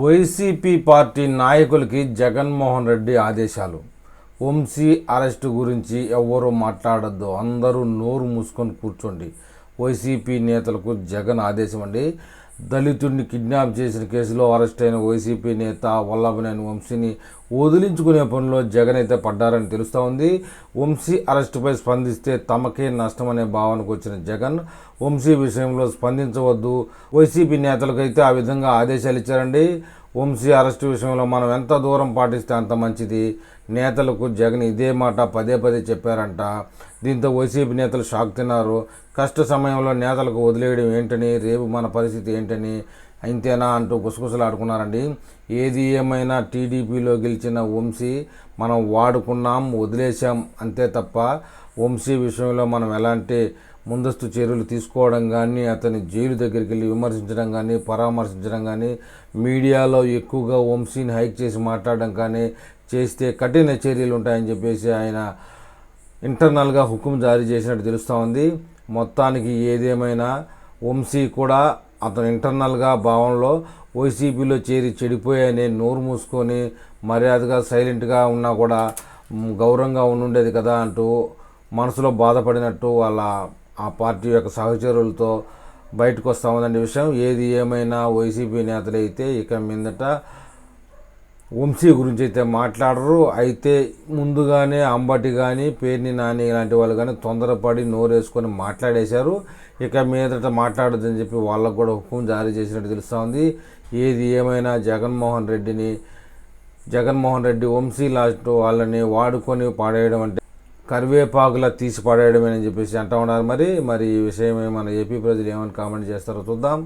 YCP party నాయకులకి జగన్మోహన్ రెడ్డి ఆదేశాలు. Vamsi arrest గురించి ఎవ్వరూ మాట్లాడొద్దు. అందరూ నోరు మూసుకొని కూర్చోండి. వైసీపీ నేతలకు జగన్ ఆదేశం అండి. దళితుడిని కిడ్నాప్ చేసిన కేసులో అరెస్ట్ అయిన వైసీపీ నేత వల్లభనేని వంశీని వదిలించుకునే పనిలో జగన్ అయితే పడ్డారని తెలుస్తూ ఉంది. వంశీ అరెస్టుపై స్పందిస్తే తమకే నష్టం అనే భావనకు వచ్చిన జగన్ వంశీ విషయంలో స్పందించవద్దు. వైసీపీ నేతలకైతే ఆ విధంగా ఆదేశాలు ఇచ్చారండి. వంశీ అరెస్టు విషయంలో మనం ఎంత దూరం పాటిస్తే అంత మంచిది? నేతలకు జగన్ ఇదే మాట పదే పదే చెప్పారంట. దీంతో వైసీపీ నేతలు షాక్ తిన్నారు. కష్ట సమయంలో నేతలకు వదిలేయడం ఏంటని రేపు మన పరిస్థితి ఏంటని ఇంతేనా అంటూ గుసగుసలాడుకున్నారండి. ఏది ఏమైనా టీడీపీలో గెలిచిన వంశీ మనం వాడుకున్నాం వదిలేశాం అంతే తప్ప వంశీ విషయంలో మనం ఎలాంటి ముందస్తు చర్యలు తీసుకోవడం కానీ అతని జైలు దగ్గరికి వెళ్ళి విమర్శించడం కానీ పరామర్శించడం కానీ మీడియాలో ఎక్కువగా వంశీని హైక్ చేసి మాట్లాడడం కానీ చేస్తే కఠిన చర్యలు ఉంటాయని చెప్పేసి ఆయన ఇంటర్నల్గా హుకుం జారీ చేసినట్టు తెలుస్తూ ఉంది. మొత్తానికి ఏదేమైనా వంశీ కూడా అతను ఇంటర్నల్గా భావంలో వైసీపీలో చేరి చెడిపోయాయని నోరు మూసుకొని మర్యాదగా సైలెంట్గా ఉన్నా కూడా గౌరవంగా ఉండుండేది కదా అంటూ మనసులో బాధపడినట్టు వాళ్ళ ఆ పార్టీ యొక్క సహచరులతో బయటకు వస్తూ విషయం. ఏది ఏమైనా వైసీపీ నేతలైతే ఇక మీదట వంశీ గురించి అయితే మాట్లాడరు. అయితే ముందుగానే అంబటి కానీ పేర్ని నాని ఇలాంటి వాళ్ళు కానీ తొందరపడి నోరేసుకొని మాట్లాడేశారు. ఇక మీదట మాట్లాడదని చెప్పి వాళ్ళకు కూడా హుకుం జారీ చేసినట్టు తెలుస్తూ ఉంది ఏది ఏమైనా జగన్మోహన్ రెడ్డిని జగన్మోహన్ రెడ్డి వంశీ లాస్ట్ వాళ్ళని వాడుకొని పాడేయడం అంటే కరివేపాకులా తీసి పడేయడమేనని చెప్పేసి అంటూ ఉన్నారు మరి. మరి ఈ విషయమే మన ఏపీ ప్రజలు ఏమని కామెంట్ చేస్తారో చూద్దాం.